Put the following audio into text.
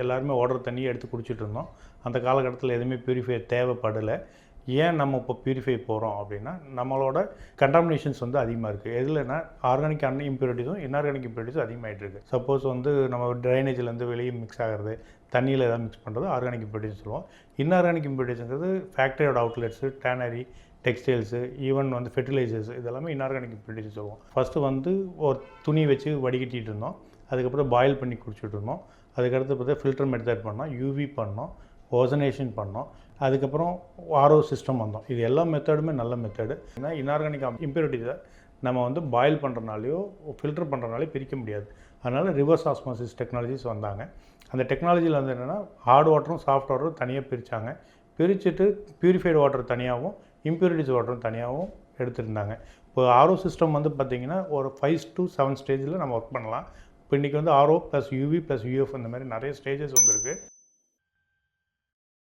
எல்லாருமே ஓடுற தண்ணியை எடுத்து குடிச்சிட்டு இருந்தோம். அந்த காலகட்டத்தில் எதுவுமே பியூரிஃபை தேவைப்படலை. ஏன் நம்ம இப்போ பியூரிஃபை போகிறோம் அப்படின்னா நம்மளோட கண்டாமினேஷன்ஸ் வந்து அதிகமாக இருக்குது எதுலனா ஆர்கானிக் அன் இம்ப்யூரிட்டிஸும் இன்ஆர்கானிக் இம்ப்யூரிட்டிஸும் அதிகமாகிட்டு இருக்குது சப்போஸ் வந்து நம்ம ட்ரைனேஜ்லேருந்து வெளியே மிக்ஸ் ஆகிறது தண்ணியில் எதாவது மிக்ஸ் பண்ணுறது ஆர்கானிக் இம்ப்யூரிட்டிஸ் சொல்லுவோம். இன்ஆர்கானிக் இம்ப்யூரிட்டிஸ்ங்கிறது ஃபேக்ட்ரியோட அவுட்லெட்ஸு டேனரி டெக்ஸ்டைல்ஸு ஈவன் வந்து ஃபெர்டிலைசர்ஸ் இதெல்லாமே இன்ஆர்கானிக் இம்ப்யூரிட்டிஸ் சொல்லுவோம். ஃபஸ்ட்டு வந்து ஒரு துணி வச்சு வடிகட்டிகிட்டு இருந்தோம். அதுக்கப்புறம் பாயில் பண்ணி குடிச்சிட்ருந்தோம். அதுக்கடுத்து பார்த்தா ஃபில்டர் மெத்தட் பண்ணோம் யூவி பண்ணோம் ஓசனேஷன் பண்ணோம். அதுக்கப்புறம் ஆர்ஓ சிஸ்டம் வந்தோம். இது எல்லா மெத்தடுமே நல்ல மெத்தடு ஏன்னா இன்ஆர்கானிக் இம்ப்யூரிட்டிஸை நம்ம வந்து பாயில் பண்ணுறனாலையோ ஃபில்டர் பண்ணுறனாலையோ பிரிக்க முடியாது. அதனால் ரிவர்ஸ் ஆஸ்மாசிஸ் டெக்னாலஜிஸ் வந்தாங்க. அந்த டெக்னாலஜியில் வந்து என்னென்னா ஹார்ட் வாட்டரும் சாஃப்ட் வாட்டரும் தனியாக பிரித்தாங்க பிரிச்சுட்டு பியூரிஃபைடு வாட்டர் தனியாகவும் இம்ப்யூரிட்டிஸ் வாட்டரும் தனியாகவும் எடுத்துருந்தாங்க. இப்போ ஆர்ஓ சிஸ்டம் வந்து பார்த்திங்கன்னா ஒரு ஃபைவ் டு செவன் ஸ்டேஜில் நம்ம ஒர்க் பண்ணலாம். இப்போ இன்றைக்கி வந்து RO plus UV plus UF இந்த மாதிரி நிறைய ஸ்டேஜஸ் வந்திருக்கு.